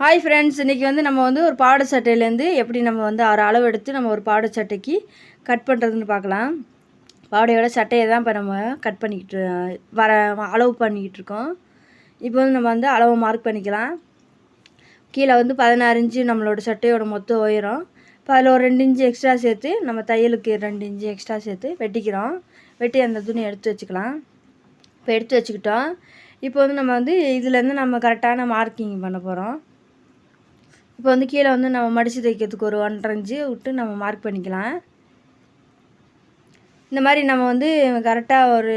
Hi friends இன்றைக்கி வந்து நம்ம வந்து ஒரு பாவாடை சட்டையிலேருந்து எப்படி நம்ம வந்து ஆறு அளவு எடுத்து நம்ம ஒரு பாவாடை சட்டைக்கு கட் பண்ணுறதுன்னு பார்க்கலாம். பாடையோட சட்டையை தான் இப்போ நம்ம கட் பண்ணிக்கிட்டு வர அளவு பண்ணிக்கிட்டு இருக்கோம். இப்போ வந்து நம்ம வந்து அளவு மார்க் பண்ணிக்கலாம். கீழே வந்து பதினாறு இன்ச்சு நம்மளோட சட்டையோட மொத்த உயரம். இப்போ அதில் ஒரு ரெண்டு இன்ச்சு எக்ஸ்ட்ரா சேர்த்து நம்ம தையலுக்கு ரெண்டு இன்ச்சு எக்ஸ்ட்ரா சேர்த்து வெட்டிக்கிறோம். வெட்டி அந்த துணி எடுத்து வச்சுக்கலாம். இப்போ எடுத்து வச்சுக்கிட்டோம். இப்போ வந்து நம்ம வந்து இதுலேருந்து நம்ம கரெக்டான மார்க்கிங் பண்ண போகிறோம் இப்போ வந்து கீழே வந்து நம்ம மடித்து தைக்கிறதுக்கு ஒரு ஒன்றரை இன்ச்சு விட்டு நம்ம மார்க் பண்ணிக்கலாம். இந்த மாதிரி நம்ம வந்து கரெக்டாக ஒரு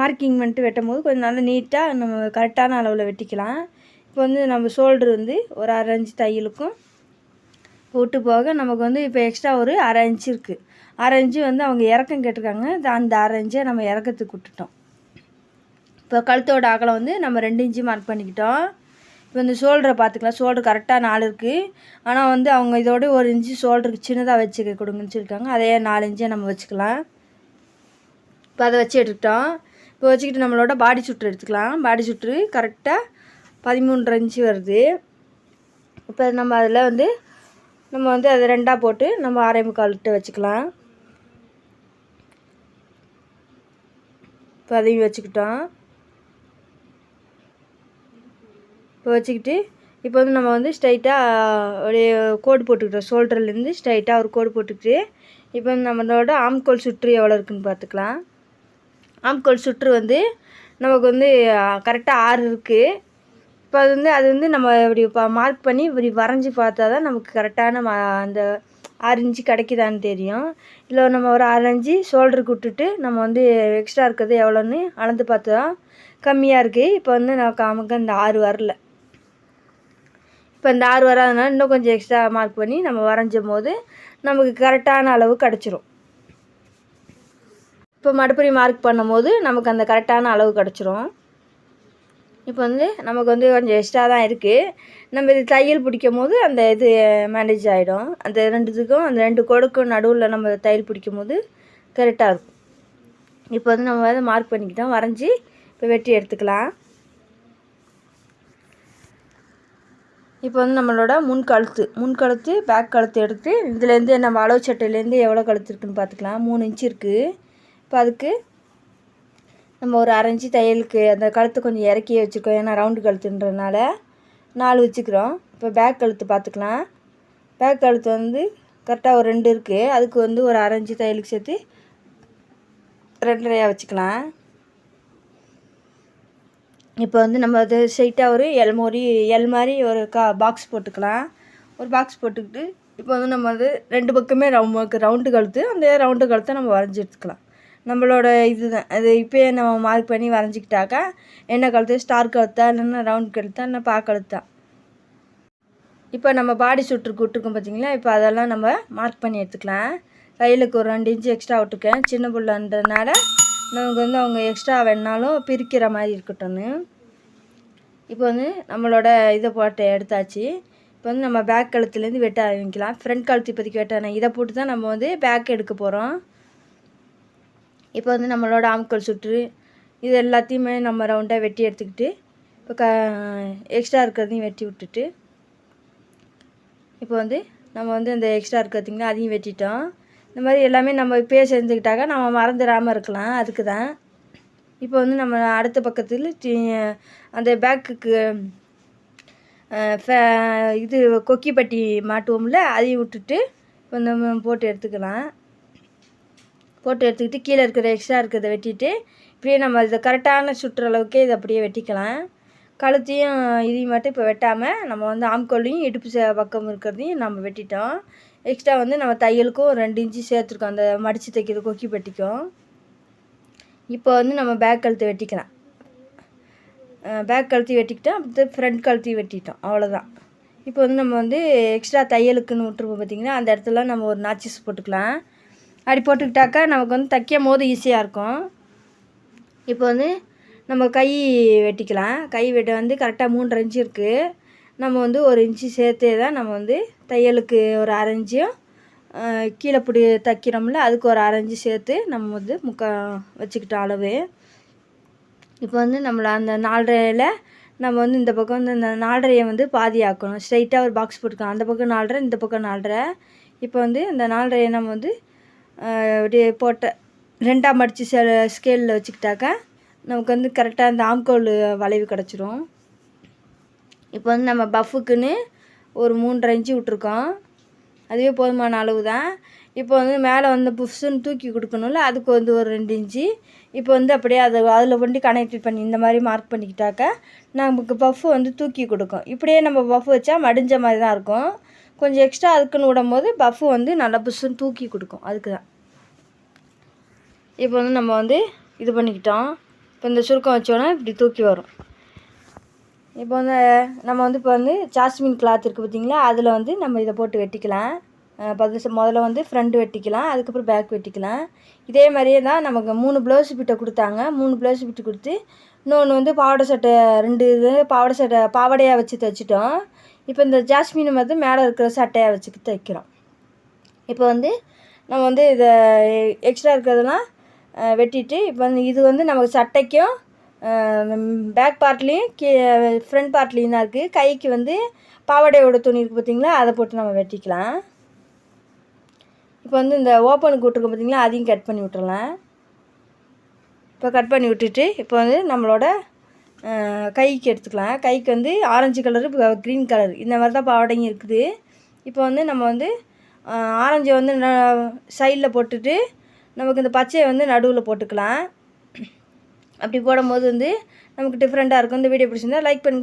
மார்க்கிங் பண்ணிட்டு வெட்டும் போது கொஞ்சம் நல்லா நீட்டாக நம்ம கரெக்டான அளவில் வெட்டிக்கலாம். இப்போ வந்து நம்ம ஷோல்டர் வந்து ஒரு அரை இன்ச்சு தையலுக்கும் விட்டு போக நமக்கு வந்து இப்போ எக்ஸ்ட்ரா ஒரு அரை இன்ச்சு இருக்குது அரை இன்ச்சு வந்து அவங்க இறக்கம் கேட்டிருக்காங்க. அந்த அரை இன்ச்சை நம்ம இறக்கத்துக்கு விட்டுட்டோம். இப்போ கழுத்தோட அகலம் வந்து நம்ம ரெண்டு இன்ச்சு மார்க் பண்ணிக்கிட்டோம். இப்போ இந்த ஷோல்டரை பார்த்துக்கலாம். ஷோல்டர் கரெக்டாக நாலு இருக்குது ஆனால் வந்து அவங்க இதோட ஒரு இன்ச்சு ஷோல்டருக்கு சின்னதாக வச்சுக்க கொடுங்கன்னு சொல்லியிருக்காங்க. அதே நாலு இன்ச்சை நம்ம வச்சுக்கலாம். இப்போ அதை வச்சு எடுத்துக்கிட்டோம். இப்போ வச்சுக்கிட்டு நம்மளோட பாடி சுற்று எடுத்துக்கலாம். பாடி சுற்று கரெக்டாக பதிமூன்றரை இன்ச்சு வருது. இப்போ நம்ம அதில் வந்து நம்ம வந்து அதை ரெண்டாக போட்டு நம்ம அரை முக்கால்கிட்ட வச்சுக்கலாம். இப்போ அதையும் வச்சுக்கிட்டோம். இப்போ வச்சுக்கிட்டு இப்போ வந்து நம்ம வந்து ஸ்ட்ரைட்டாக அப்படியே கோடு போட்டுக்கிட்டோம். ஷோல்டர்லேருந்து ஸ்ட்ரைட்டாக ஒரு கோடு போட்டுக்கிட்டு இப்போ வந்து நம்மளோட ஆம்கோல் சுற்று எவ்வளோ இருக்குன்னு பார்த்துக்கலாம். ஆம்கோல் சுற்று வந்து நமக்கு வந்து கரெக்டாக ஆறு இருக்குது இப்போ அது வந்து அது வந்து நம்ம இப்படி மார்க் பண்ணி இப்படி வரைஞ்சி பார்த்தா தான் நமக்கு கரெக்டான அந்த ஆறு இன்ச்சு கிடைக்குதான்னு தெரியும். இல்லை நம்ம ஒரு ஆறு இன்ச்சு ஷோல்டருக்கு விட்டுட்டு நம்ம வந்து எக்ஸ்ட்ரா இருக்கிறது எவ்வளோன்னு அளந்து பார்த்தா கம்மியாக இருக்குது இப்போ வந்து நமக்கு நமக்கு அந்த ஆறு வரல. இப்போ இந்த ஆறு வராதனால இன்னும் கொஞ்சம் எக்ஸ்ட்ரா மார்க் பண்ணி நம்ம வரைஞ்சும் போது நமக்கு கரெக்டான அளவு கிடச்சிரும். இப்போ மறுபடி மார்க் பண்ணும்போது நமக்கு அந்த கரெக்டான அளவு கிடச்சிரும். இப்போ வந்து நமக்கு வந்து கொஞ்சம் எக்ஸ்ட்ரா தான் இருக்குது நம்ம இது தையல் பிடிக்கும் போது அந்த இது மேனேஜ் ஆகிடும் அந்த ரெண்டுத்துக்கும் அந்த ரெண்டு கொடுக்கும் நடுவில் நம்ம தையல் பிடிக்கும் போது கரெக்டாக இருக்கும். இப்போ வந்து நம்ம வந்து மார்க் பண்ணிக்கிட்டோம். வரைஞ்சி இப்போ வெட்டி எடுத்துக்கலாம். இப்போ வந்து நம்மளோட முன் கழுத்து. முன் கழுத்து பேக் கழுத்து எடுத்து இதுலேருந்து நம்ம அளவு சட்டையிலேருந்து எவ்வளோ கழுத்து இருக்குதுன்னு பார்த்துக்கலாம். மூணு இன்ச்சு இருக்குது இப்போ அதுக்கு நம்ம ஒரு அரைஞ்சி தையலுக்கு அந்த கழுத்து கொஞ்சம் இறக்கியே வச்சுருக்கோம். ஏன்னா ரவுண்டு கழுத்துன்றதுனால நாலு வச்சுக்கிறோம். இப்போ பேக் கழுத்து பார்த்துக்கலாம். பேக் கழுத்து வந்து கரெக்டாக ஒரு ரெண்டு இருக்குது அதுக்கு வந்து ஒரு அரைஞ்சி தையலுக்கு சேர்த்து ரெண்டரையாக வச்சுக்கலாம். இப்போ வந்து நம்ம அது ஸ்ட்ரைட்டாக ஒரு எல் மாதிரி எல் மாதிரி ஒரு கா பாக்ஸ் போட்டுக்கலாம். ஒரு பாக்ஸ் போட்டுக்கிட்டு இப்போ வந்து நம்ம வந்து ரெண்டு பக்கமே ரவுண்ட் ரவுண்டு கழுத்து அந்த ரவுண்டு கழுத்தை நம்ம வரைஞ்சி எடுத்துக்கலாம். நம்மளோட இது தான் அது இப்போயே நம்ம மார்க் பண்ணி வரைஞ்சிக்கிட்டாக்கா என்ன கழுத்து? ஸ்டார் கழுத்தா? இல்லைன்னா ரவுண்ட் கழுத்தா? இல்லைன்னா பா கழுத்தா? இப்போ நம்ம பாடி சுற்றுக்கு விட்டுருக்கோம் பார்த்தீங்களா? இப்போ அதெல்லாம் நம்ம மார்க் பண்ணி எடுத்துக்கலாம். கையிலுக்கு ஒரு ரெண்டு இன்ச்சு எக்ஸ்ட்ரா விட்டுருக்கேன். சின்ன பிள்ளைன்றதுனால நமக்கு வந்து அவங்க எக்ஸ்ட்ரா வேணாலும் பிரிக்கிற மாதிரி இருக்கட்டும்னு. இப்போ வந்து நம்மளோட இதை போட்டு எடுத்தாச்சு. இப்போ வந்து நம்ம பேக் கழுத்துலேருந்து வெட்ட ஆரம்பிக்கலாம். ஃப்ரண்ட் கழுத்து இப்போதைக்கு வெட்டானே இதை போட்டு தான் நம்ம வந்து பேக் எடுக்க போகிறோம் இப்போ வந்து நம்மளோட ஆம்கல் சுற்று இது எல்லாத்தையுமே நம்ம ரவுண்டாக வெட்டி எடுத்துக்கிட்டு இப்போ க எக்ஸ்ட்ரா இருக்கிறதையும் வெட்டி விட்டுட்டு இப்போ வந்து நம்ம வந்து இந்த எக்ஸ்ட்ரா இருக்கிறதுங்களா அதையும் வெட்டிட்டோம். இந்த மாதிரி எல்லாமே நம்ம இப்போயே செஞ்சுக்கிட்டாக்கா நம்ம மறந்துடாமல் இருக்கலாம். அதுக்கு தான் இப்போ வந்து நம்ம அடுத்த பக்கத்தில் அந்த பேக்குக்கு இது கொக்கிப்பட்டி மாட்டுவோம்ல அதையும் விட்டுட்டு இப்போ நம்ம போட்டு எடுத்துக்கலாம். போட்டு எடுத்துக்கிட்டு கீழே இருக்கிற எக்ஸ்ட்ரா இருக்கிறத வெட்டிட்டு இப்படியே நம்ம இதை கரெக்டான சுற்றுறளவுக்கே இதை அப்படியே வெட்டிக்கலாம். கழுத்தையும் இதையும் மட்டும் இப்போ வெட்டாமல் நம்ம வந்து ஆம்கோல்லையும் இடுப்பு பக்கம் இருக்கிறதையும் நம்ம வெட்டிட்டோம். எக்ஸ்ட்ரா வந்து நம்ம தையலுக்கும் ரெண்டு இன்ச்சு சேர்த்துருக்கோம். அந்த மடித்து தைக்கிறது கொக்கி பெட்டிக்கும். இப்போ வந்து நம்ம பேக் கழுத்து வெட்டிக்கலாம். பேக் கழுத்தி வெட்டிக்கிட்டோம். அடுத்து ஃப்ரண்ட் கழுத்தி வெட்டிட்டோம். அவ்வளோதான் இப்போ வந்து நம்ம வந்து எக்ஸ்ட்ரா தையலுக்குன்னு விட்டுருப்போம் பார்த்தீங்கன்னா அந்த இடத்துல நம்ம ஒரு நாச்சிஸ் போட்டுக்கலாம். அப்படி போட்டுக்கிட்டாக்கா நமக்கு வந்து தைக்கும் போது ஈஸியாக இருக்கும். இப்போ வந்து நம்ம கை வெட்டிக்கலாம். கை வெட்ட வந்து கரெக்டாக மூன்றரை இன்ச்சு இருக்குது நம்ம வந்து ஒரு இன்ச்சு சேர்த்தே தான் நம்ம வந்து தையலுக்கு ஒரு அரைஞ்சியும் கீழே பிடி தைக்கிறோம்ல அதுக்கு ஒரு அரைஞ்சி சேர்த்து நம்ம வந்து முக்கா வச்சுக்கிட்ட அளவு. இப்போ வந்து நம்மளை அந்த நாலரையில் நம்ம வந்து இந்த பக்கம் வந்து இந்த நாலரையை வந்து பாதி ஆக்கணும் ஸ்ட்ரைட்டாக ஒரு பாக்ஸ் போட்டுக்கலாம் அந்த பக்கம் நாலரை இந்த பக்கம் நாலரை. இப்போ வந்து இந்த நாலரையை நம்ம வந்து அப்படியே போட்ட ரெண்டாக மடித்து ஸ்கேலில் வச்சுக்கிட்டாக்கா நமக்கு வந்து கரெக்டாக இந்த ஆம்கோல் வளைவு கிடச்சிரும். இப்போ வந்து நம்ம பஃபுக்குன்னு ஒரு மூன்றரை இன்ச்சு விட்ருக்கோம் அதுவே போதுமான அளவு தான் இப்போ வந்து மேலே வந்து புஷ்ஷுன்னு தூக்கி கொடுக்கணும்ல அதுக்கு வந்து ஒரு ரெண்டு இன்ச்சு. இப்போ வந்து அப்படியே அதை அதில் கொண்டு கனெக்ட் பண்ணி இந்த மாதிரி மார்க் பண்ணிக்கிட்டாக்கா நமக்கு பஃப் வந்து தூக்கி கொடுக்கும். இப்படியே நம்ம பஃப் வச்சா மடிஞ்ச மாதிரி தான் இருக்கும். கொஞ்சம் எக்ஸ்ட்ரா அதுக்குன்னு விடும்போது பஃப் வந்து நல்லா புஷ்ஷுன்னு தூக்கி கொடுக்கும். அதுக்கு தான் இப்போ வந்து நம்ம வந்து இது பண்ணிக்கிட்டோம். இப்போ இந்த சுருக்கம் வச்சோன்னா இப்படி தூக்கி வரும். இப்போ வந்து நம்ம வந்து இப்போ வந்து ஜாஸ்மின் கிளாத் இருக்குது பார்த்திங்களா? அதில் வந்து நம்ம இதை போட்டு வெட்டிக்கலாம். அஹ் முதல்ல வந்து ஃப்ரண்ட் வெட்டிக்கலாம் அதுக்கப்புறம் பேக் வெட்டிக்கலாம். இதே மாதிரியே தான் நமக்கு மூணு ப்ளவுஸ் பிட்டை கொடுத்தாங்க. மூணு ப்ளவுஸ் பிட்டு கொடுத்து இன்னொன்று வந்து பாவாடை சட்டை ரெண்டு இது பாவாடை சட்டை பாவாடையாக வச்சு தைச்சிட்டோம். இப்போ இந்த ஜாஸ்மின் வந்து மேலே இருக்கிற சட்டையாக வச்சு தைக்கிறோம். இப்போ வந்து நம்ம வந்து இதை எக்ஸ்ட்ரா இருக்கிறதெல்லாம் வெட்டிட்டு இப்போ வந்து இது வந்து நமக்கு சட்டைக்கும் பேக் பார்ட்லேயும் கீ ஃப்ரண்ட் பார்ட்லேயும் தான் இருக்குது கைக்கு வந்து பாவாடையோட துணி இருக்குது பார்த்தீங்களா அதை போட்டு நம்ம வெட்டிக்கலாம். இப்போ வந்து இந்த ஓப்பனுக்கு விட்ருக்கோம் பார்த்தீங்களா அதையும் கட் பண்ணி விட்டுறலாம். இப்போ கட் பண்ணி விட்டுட்டு இப்போ வந்து நம்மளோட கைக்கு எடுத்துக்கலாம். கைக்கு வந்து ஆரஞ்சு கலரு க்ரீன் கலர் இந்த மாதிரி தான் பாவாடைங்க இருக்குது. இப்போ வந்து நம்ம வந்து ஆரஞ்சை வந்து சைடில் போட்டுட்டு நமக்கு இந்த பச்சையை வந்து நடுவில் போட்டுக்கலாம். அப்படி போடும்போது வந்து நமக்கு டிஃப்ரெண்ட்டாக இருக்கும். இந்த வீடியோ பிடிச்சிருந்தா லைக் பண்ணி.